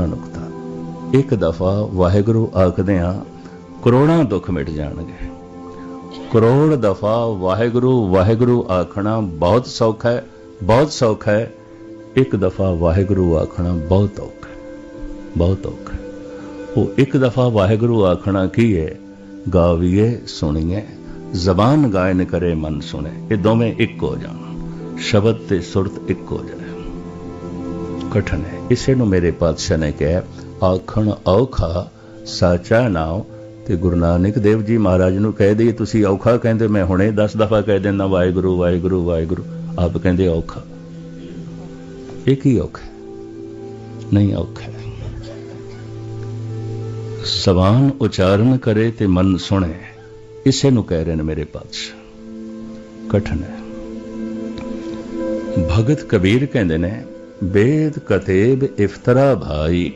ਨੁਕਤਾ ਇੱਕ ਦਫਾ ਵਾਹਿਗੁਰੂ ਆਖਦੇ ਆ, ਕਰੋੜਾਂ ਦੁੱਖ ਮਿਟ ਜਾਣਗੇ। ਕਰੋੜ ਦਫਾ ਵਾਹਿਗੁਰੂ ਵਾਹਿਗੁਰੂ ਆਖਣਾ ਬਹੁਤ ਸੌਖਾ ਹੈ, ਬਹੁਤ ਸੌਖਾ ਹੈ। ਇੱਕ ਦਫਾ ਵਾਹਿਗੁਰੂ ਆਖਣਾ ਬਹੁਤ ਔਖਾ ਹੈ, ਬਹੁਤ ਔਖਾ ਉਹ ਇੱਕ ਦਫਾ ਵਾਹਿਗੁਰੂ ਆਖਣਾ ਕੀ ਹੈ? ਗਾਵੀਏ, ਸੁਣੀਏ, ਜ਼ਬਾਨ ਗਾਇਨ ਕਰੇ, ਮਨ ਸੁਣੇ। ਇਹ ਦੋਵੇਂ ਇੱਕ ਹੋ ਜਾਣ। ਸ਼ਬਦ ਤੇ ਸੁਰਤ ਇੱਕ ਹੋ ਜਾਏ। ਕਠਨ ਹੈ। ਇਸੇ ਨੂੰ ਮੇਰੇ ਪਾਤਸ਼ਾਹ ਨੇ ਕਿਹਾ, ਆਖਣ ਔਖਾ, ਸਾਚਾ ਨਾਮ ਤੇ ਗੁਰੂ ਨਾਨਕ ਦੇਵ ਜੀ ਮਹਾਰਾਜ ਨੂੰ ਕਹਿ ਦਈਏ, ਤੁਸੀਂ ਔਖਾ ਕਹਿੰਦੇ, ਮੈਂ ਹੁਣੇ 10 ਦਫਾ ਕਹਿ ਦਿੰਦਾ, ਵਾਹਿਗੁਰੂ ਵਾਹਿਗੁਰੂ ਵਾਹਿਗੁਰੂ। ਆਪ ਕਹਿੰਦੇ ਔਖਾ। ਇਹ ਕੀ ਔਖਾ ਨਹੀਂ ਔਖਾ ਹੈ। ਉਚਾਰਨ ਕਰੇ ਤੇ ਮਨ ਸੁਣੇ। ਇਸੇ ਨੂੰ ਕਹਿ ਰਹੇ ਨੇ ਮੇਰੇ ਪਾਤਸ਼ਾਹ। ਕਠਨ ਹੈ। ਭਗਤ ਕਬੀਰ ਕਹਿੰਦੇ ਨੇ ਵੇਦ ਕਤੇਬ ਇਫਤਰਾ ਭਾਈ।